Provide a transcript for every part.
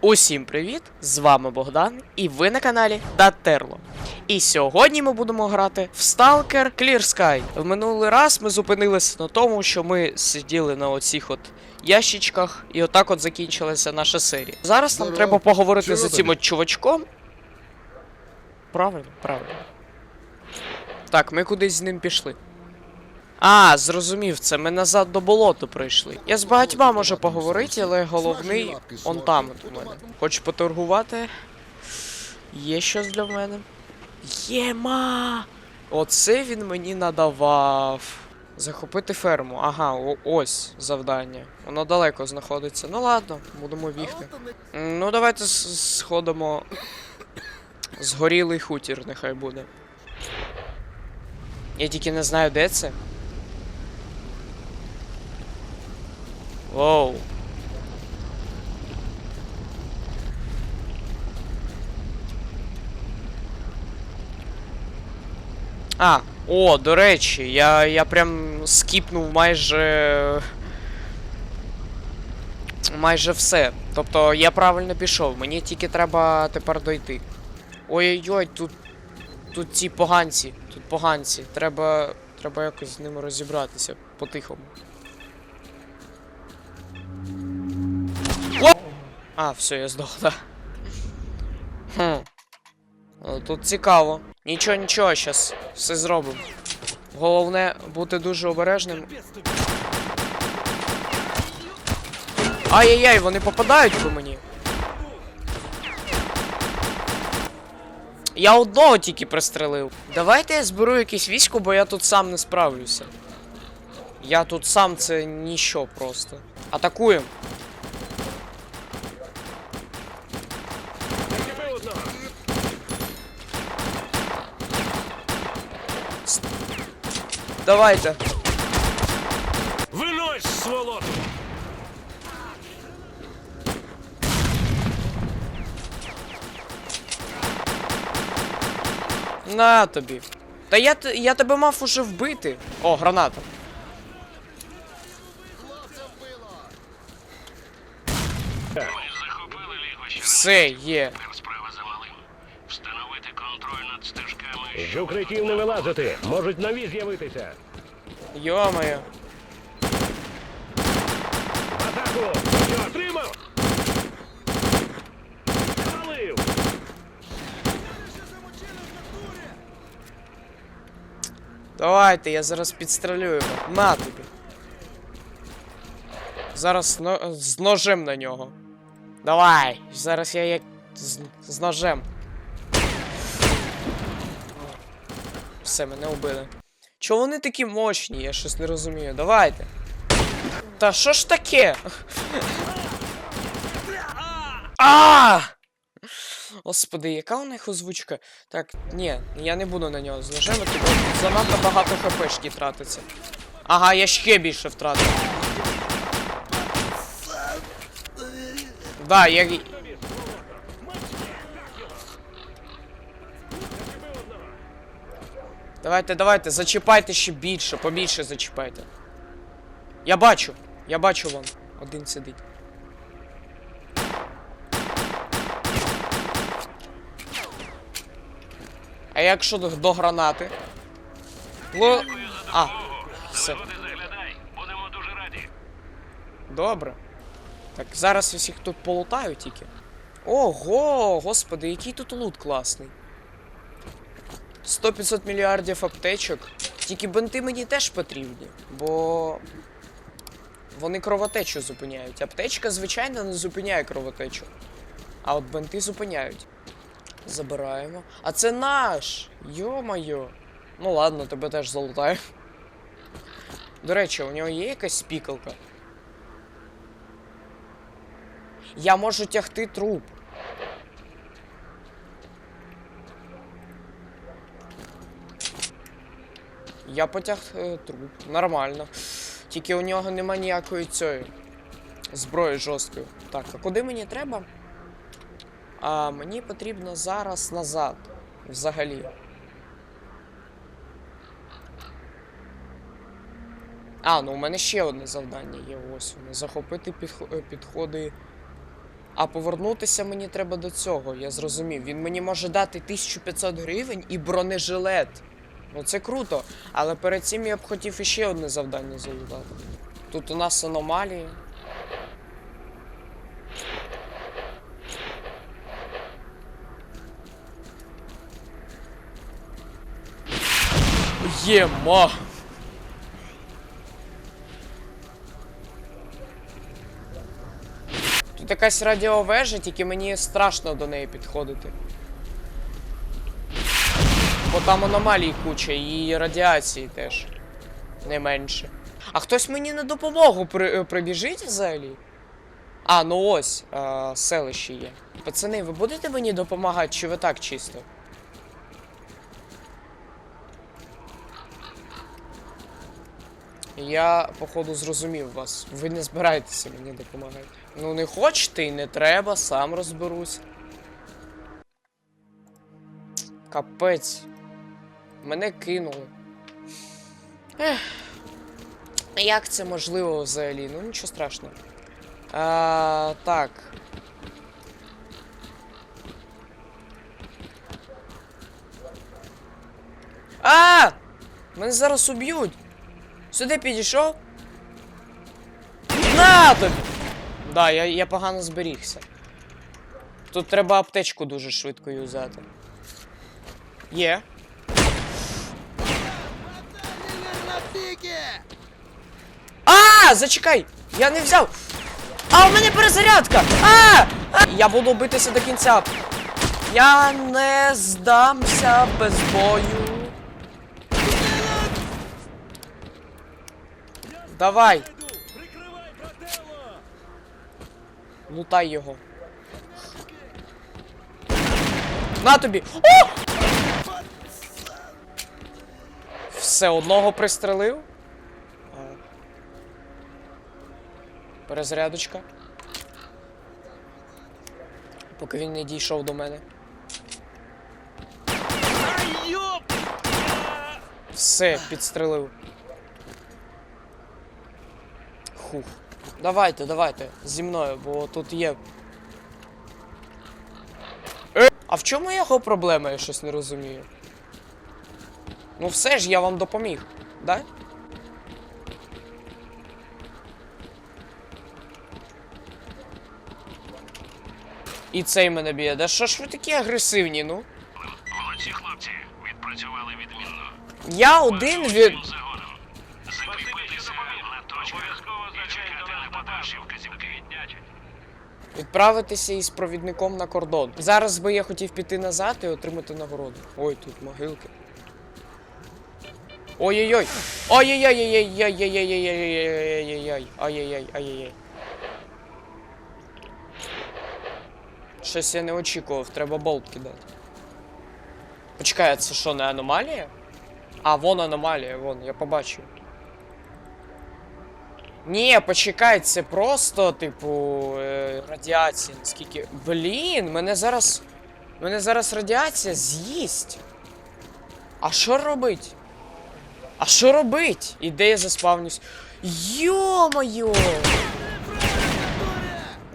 Усім привіт! З вами Богдан, і ви на каналі Датерло. І сьогодні ми будемо грати в Stalker Clear Sky. В минулий раз ми зупинилися на тому, що ми сиділи на оцих от ящичках, і отак от закінчилася наша серія. Зараз нам Здорово. треба поговорити Чого з цим тобі? от чувачком. Правильно, правильно. Так, ми кудись з ним пішли. А, зрозумів, це ми назад до болоту прийшли. Я з багатьма можу поговорити, але головний он там у мене. Хочеш поторгувати? Є щось для мене? Єма! Оце він мені надавав. Захопити ферму. Ага, о- ось завдання. Воно далеко знаходиться. Ну ладно, будемо бігти. Ну, давайте сходимо. Згорілий хутір, нехай буде. Я тільки не знаю, де це. Воу. А, о, до речі, я, я прям скіпнув майже. Майже все. Тобто я правильно пішов, мені тільки треба тепер дойти. Ой-ой-ой, тут. Тут ці поганці. Тут поганці. Треба. Треба якось з ними розібратися по-тихому. А, все, я здох, да. Хм. Тут цікаво. Нічого, нічого, щас все зробимо. Головне бути дуже обережним. Ай-яй-яй, вони попадають по мені. Я одного тільки пристрелив. Давайте я зберу якесь військо, бо я тут сам не справлюся. Я тут сам це ніщо просто. Атакуємо. Давайте. Винось, сволоту! На тобі. Та я, я тебе мав уже вбити. О, граната. Все, є. Встановити контроль над стежками. З укриттів не вилазити, можуть нові з'явитися. Йо-моє. Атаку! Що, отримав? Спалив! Давайте, я зараз підстрелю його. На тобі. Зараз но- з ножем на нього. Давай. Зараз я як з, з ножем. Все, мене убили. Чого вони такі мощні? Я щось не розумію. Давайте. Та що ж таке? А! Господи, яка у них озвучка? Так, ні, я не буду на нього з ножем, бо занадто багато хпшки тратиться. Ага, я ще більше втратив. Да, я. Давайте, давайте, зачіпайте ще більше, побільше зачіпайте. Я бачу, я бачу вон. Один сидить. А якщо до, до гранати? Ло... А, все. Будемо дуже раді. Добре. Так, зараз усіх тут полутаю тільки. Ого, господи, який тут лут класний. 100-500 мільярдів аптечок. Тільки бенти мені теж потрібні, бо. Вони кровотечу зупиняють. Аптечка, звичайно, не зупиняє кровотечу. А от бенти зупиняють. Забираємо. А це наш! Йо-моє. Ну ладно, тебе теж залутаю. До речі, у нього є якась спікалка? Я можу тягти труп. Я потяг е, труп. Нормально. Тільки у нього нема ніякої цієї зброї жорсткої. Так, а куди мені треба? А мені потрібно зараз назад. Взагалі. А, ну у мене ще одне завдання є. Ось воно. Захопити е, підходи А повернутися мені треба до цього, я зрозумів. Він мені може дати 1500 гривень і бронежилет. Ну це круто. Але перед цим я б хотів іще одне завдання залутати. Тут у нас аномалії. Єма! Тут якась радіовежа, тільки мені страшно до неї підходити. Бо там аномалій куча і радіації теж. Не менше. А хтось мені на допомогу при, е, прибіжить взагалі? А, ну ось, е, селище є. Пацани, ви будете мені допомагати, чи ви так чисто? Я, походу, зрозумів вас. Ви не збираєтеся мені допомагати. Ну не хочете і не треба, сам розберусь. Капець. Мене кинули. Ех. Як це можливо взагалі? Ну нічого страшного. А, так. А! Мене зараз уб'ють! Сюди підійшов. На тобі! Да, я, я погано зберігся. Тут треба аптечку дуже швидко юзати. Є. Зачекай! Я не взяв! А, у мене перезарядка! А! а! Я буду битися до кінця. Я не здамся без бою. Давай! Лутай його. На тобі! О! Все одного пристрелив. Перезарядочка. Поки він не дійшов до мене. Все, підстрелив. Хух. Давайте, давайте, зі мною, бо тут є. Е, а в чому його проблема, я щось не розумію. Ну все ж я вам допоміг, да? І цей мене б'є. Да що ж ви такі агресивні, ну? Молодці хлопці, відпрацювали відмінно. Я один від. Відправитися із провідником на кордон. Зараз би я хотів піти назад і отримати нагороду. Ой, тут могилки. Ой-ой-ой! Ой-ой-ой-ой-ой-ой-ой-ой-ой-ой-ой-ой-ой. Ай-яй-яй, ай-яй-яй. Щось я не очікував, треба болт кидати. Почекай, це що, не аномалія? А, вон аномалія, вон, я побачив. Ні, почекай, це просто, типу, е, радіація, наскільки. Блін, мене зараз. Мене зараз радіація з'їсть. А що робить? А що робить? І де я заспавнюсь? Йо-моє!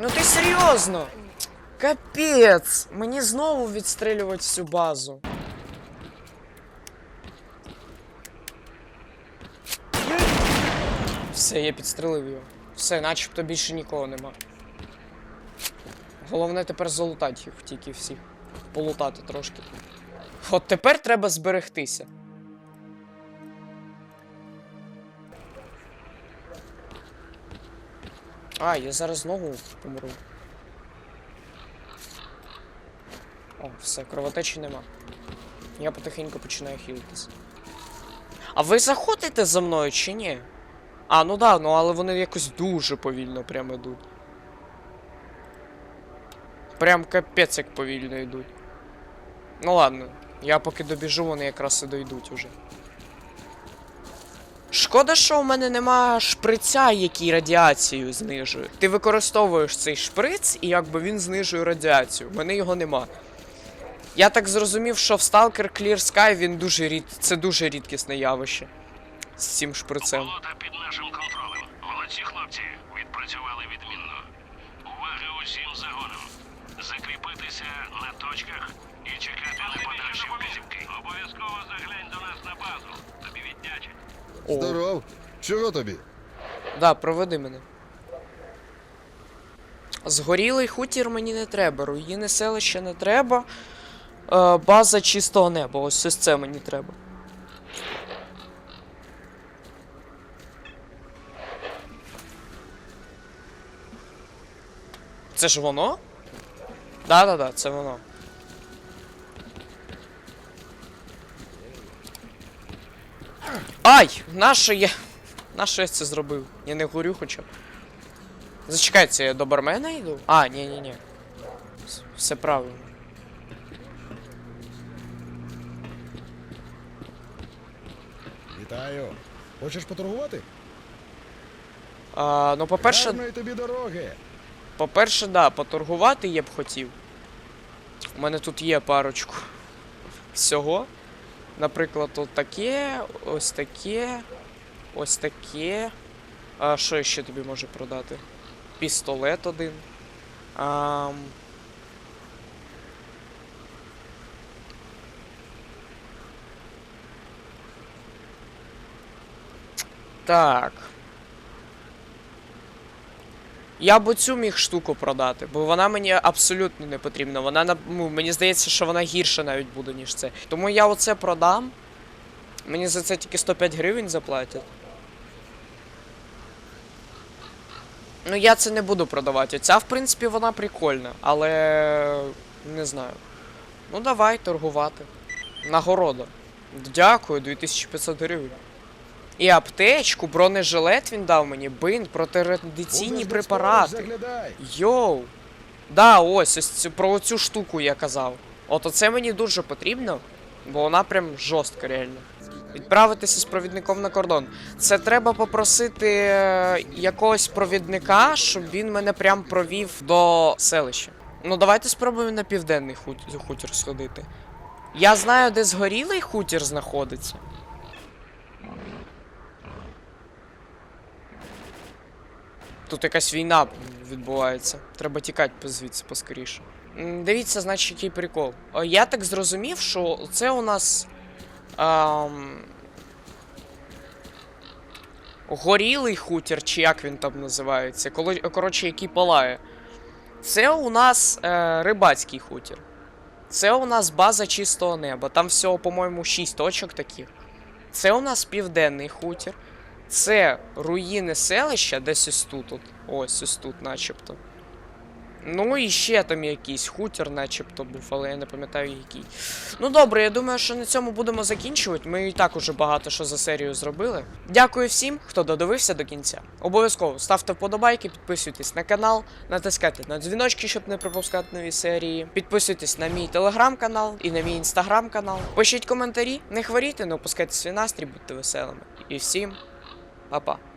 Ну ти серйозно? Капець! Мені знову відстрілювати всю базу. Все, я підстрелив його. Все, начебто більше нікого нема. Головне тепер залутати їх тільки всіх. Полутати трошки. От тепер треба зберегтися. А, я зараз знову помру. О, все, кровотечі нема. Я потихеньку починаю хілитись. А ви заходите за мною чи ні? А, ну да, ну але вони якось дуже повільно прям ідуть. Прям капець як повільно йдуть. Ну ладно, я поки добіжу, вони якраз і дойдуть уже. Шкода, що у мене нема шприця, який радіацію знижує. Ти використовуєш цей шприц, і якби він знижує радіацію. У мене його нема. Я так зрозумів, що в Stalker Clear Sky він дуже рід... це дуже рідкісне явище. З цим шприцем. Болота під нашим контролем. Молодці хлопці, відпрацювали відмінно. Увага! Увага усім загонам. Закріпитися на точках і чекати на подальші вказівки. Обов'язково заглянь до нас на базу. Тобі віддячать. О, Здоров. Чого тобі? да, проведи мене. Згорілий хутір мені не треба, руїни селища не треба. Е, база чистого неба. Ось ось це мені треба. Це ж воно? Да-да-да, це воно. Ай! Нащо я. Нащо я це зробив? Я не горю хоча б. Зачекайте, я до бармена йду? А, ні, ні, ні. Все правильно. Вітаю. Хочеш поторгувати? А, ну, по-перше, Гарної тобі дороги. по-перше, да, поторгувати я б хотів. У мене тут є парочку всього. Наприклад, от таке, ось таке, ось таке. А що я ще тобі можу продати? Пістолет один. Ам... Так. Я б оцю міг штуку продати, бо вона мені абсолютно не потрібна. Вона ну, мені здається, що вона гірша навіть буде, ніж це. Тому я оце продам. Мені за це тільки 105 гривень заплатять. Ну я це не буду продавати. Ця, в принципі, вона прикольна, але не знаю. Ну давай торгувати. Нагорода. Дякую, 2500 гривень. І аптечку, бронежилет він дав мені, бинт, протирадиційні препарати. Йоу. Да, ось, ось цю, про цю штуку я казав. От оце мені дуже потрібно, бо вона прям жорстка реально. Відправитися з провідником на кордон. Це треба попросити е, якогось провідника, щоб він мене прям провів до селища. Ну давайте спробуємо на південний хутір сходити. Я знаю, де згорілий хутір знаходиться. Тут якась війна відбувається. Треба тікати звідси поскоріше. Дивіться, значить, який прикол. Я так зрозумів, що це у нас. Ам... Горілий хутір, чи як він там називається. Коли, коротше, який палає. Це у нас е, рибацький хутір. Це у нас база чистого неба. Там всього, по-моєму, 6 точок таких. Це у нас південний хутір. Це руїни селища, десь ось тут. От. Ось ось тут, начебто. Ну і ще там якийсь хутір, начебто був, але я не пам'ятаю який. Ну добре, я думаю, що на цьому будемо закінчувати. Ми і так уже багато що за серію зробили. Дякую всім, хто додивився до кінця. Обов'язково ставте вподобайки, підписуйтесь на канал, натискайте на дзвіночки, щоб не пропускати нові серії. Підписуйтесь на мій телеграм-канал і на мій інстаграм-канал. Пишіть коментарі, не хворійте, не опускайте свій настрій, будьте веселими. І всім Pa, pa.